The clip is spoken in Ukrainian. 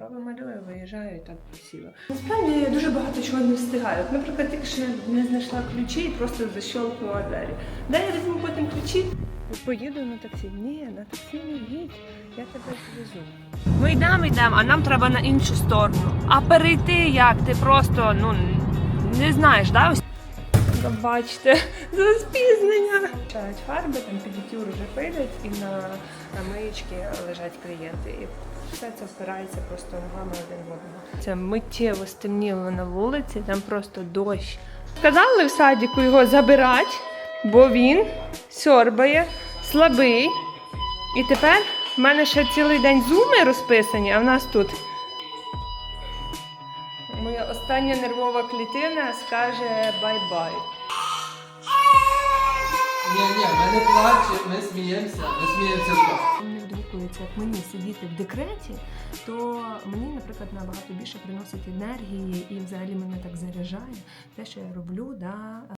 направо малюю, виїжджаю і так красиво. Насправді я дуже багато чого не встигаю. Наприклад, тільки що не знайшла ключі і просто защелкнула двері. Де я візьму потім ключі? Поїду на таксі. Ні, на таксі не їдь, я тебе звезу. Ми йдемо, йдемо, а нам треба на іншу сторону. А перейти як? Ти просто ну не знаєш, да? Ось Бачите, за спізнення. Чають фарби, там педикюр вже пилять, і на, на миєчки лежать клієнти. І все це впирається просто ногами один в одного. Це миттєво стемніло на вулиці, там просто дощ. Сказали в садіку його забирати, бо він сьорбає, слабий. І тепер в мене ще цілий день зуми розписані, а в нас тут. Моя остання нервова клітина скаже бай-бай. Не плачемо, ми сміємося, ми сміємося з вас. Не відгукується, як мені сидіти в декреті, то мені, наприклад, набагато більше приносить енергії і взагалі мене так заряджає те, що я роблю. Да,